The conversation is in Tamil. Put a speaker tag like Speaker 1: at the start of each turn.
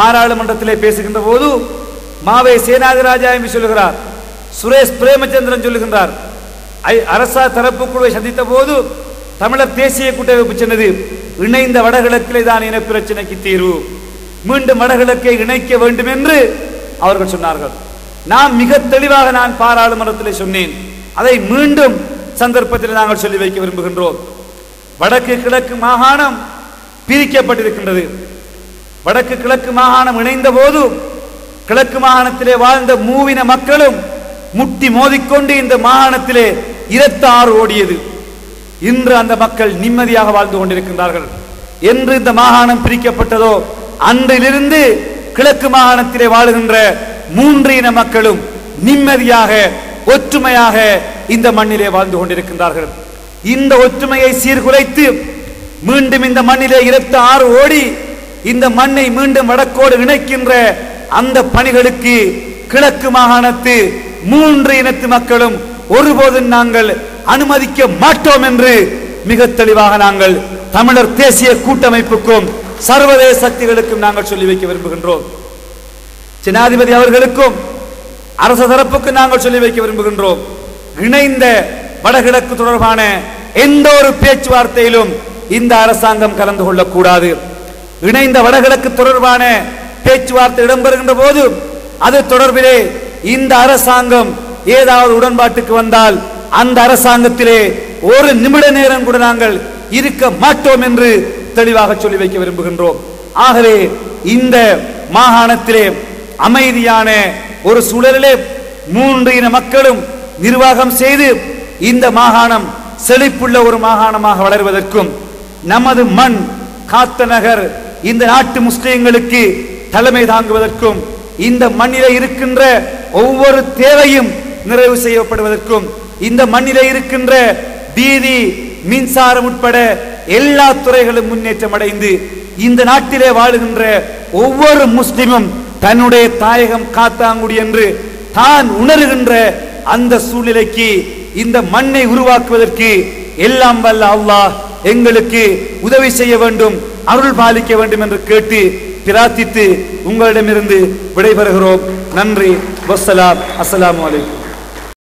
Speaker 1: பாராளுமன்றத்திலே பேசுகின்ற போது மாவை சேனாதிராஜா என்று சொல்லுகிறார். சுரேஷ் பிரேமச்சந்திரன் சொல்லுகின்றார். ஐ- அரசா தரப்பு குழுவை சந்தித்த போது தமிழர் தேசிய கூட்டமைப்பு சென்னது இணைந்த வடகிழக்கிலே தான் இன பிரச்சனைக்கு தீர்வு. மீண்டும் வடகிழக்கை இணைக்க வேண்டும் என்று அவர்கள் சொன்னார்கள். நான் மிக தெளிவாக நான் பாராளுமன்றத்திலே சொன்னேன். அதை மீண்டும் சந்தர்ப்பத்தில் நாங்கள் சொல்லி வைக்க விரும்புகின்றோம். வடக்கு கிழக்கு மாகாணம் பிரிக்கப்பட்டிருக்கின்றது. வடக்கு கிழக்கு மாகாணம் இணைந்த போது கிழக்கு மாகாணத்திலே வாழ்ந்த மூவின மக்களும் முட்டி மோதிக்கொண்டு இந்த மாகாணத்திலே இரத்தாறு ஓடியது. இன்று அந்த மக்கள் நிம்மதியாக வாழ்ந்து கொண்டிருக்கின்றார்கள். என்று இந்த மாகாணம் பிரிக்கப்பட்டதோ அன்றிலிருந்து கிழக்கு மாகாணத்திலே வாழுகின்ற மூன்று இன மக்களும் நிம்மதியாக ஒற்றுமையாக இந்த மண்ணிலே வாழ்ந்து கொண்டிருக்கின்றார்கள். இந்த ஒற்றுமையை சீர்குலைத்து மீண்டும் இந்த மண்ணிலே இரத்த ஆறு ஓடி இந்த மண்ணை மீண்டும் வடக்கோடு இணைக்கின்ற அந்த பணிகளுக்கு கிழக்கு மாகாணத்து மூன்று இனத்து மக்களும் ஒருபோதும் நாங்கள் அனுமதிக்க மாட்டோம் என்று மிக தெளிவாக நாங்கள் தமிழர் தேசிய கூட்டமைப்புக்கும் சர்வதேச சக்திகளுக்கும் நாங்கள் சொல்லி வைக்க விரும்புகின்றோம். ஜனாதிபதி அவர்களுக்கும் அரச தரப்புக்கு நாங்கள் சொல்லி வைக்க விரும்புகின்றோம். இணைந்த வடகிழக்கு தொடர்பான எந்த ஒரு பேச்சுவார்த்தையிலும் இந்த அரசாங்கம் கலந்து கொள்ளக்கூடாது. இணைந்த வடகிழக்கு தொடர்பான பேச்சுவார்த்தை இடம்பெறுகின்ற போது அது தொடர்பிலே இந்த அரசாங்கம் ஏதாவது உடன்பாட்டுக்கு வந்தால் அந்த அரசாங்கத்திலே ஒரு நிமிட நேரம் கூட நாங்கள் இருக்க மாட்டோம் என்று தெளிவாக சொல்லி வைக்க விரும்புகின்றோம். ஆகவே இந்த மாகாணத்திலே அமைதியான ஒரு சூழலிலே மூன்று இன மக்களும் நிர்வாகம் செய்து இந்த மாகாணம் செழிப்புள்ள ஒரு மாகாணமாக வளர்வதற்கும் நமது மண் காத்தநகர் இந்த நாட்டு முஸ்லிம்களுக்கு தலைமை தாங்குவதற்கும் இந்த மண்ணில இருக்கின்ற ஒவ்வொரு தேவையும் நிறைவு செய்யப்படுவதற்கும் இந்த மண்ணில இருக்கின்ற பீதி மின்சாரம் உட்பட எல்லா துறைகளும் முன்னேற்றம் அடைந்து இந்த நாட்டிலே வாழுகின்ற ஒவ்வொரு முஸ்லிமும் தன்னுடைய தாயகம் காத்தாங்குடி என்று தான் உணர்கின்ற அந்த சூழ்நிலைக்கு இந்த மண்ணை உருவாக்குவதற்கு எல்லாம் வல்ல அல்லாஹ் எங்களுக்கு உதவி செய்ய வேண்டும். அருள் பாலிக்க வேண்டும் என்று கேட்டு பிரார்த்தித்து உங்களிடமிருந்து விடைபெறுகிறோம். நன்றி. வஸ்ஸலாம். அஸ்லாம் அலைக்கும்.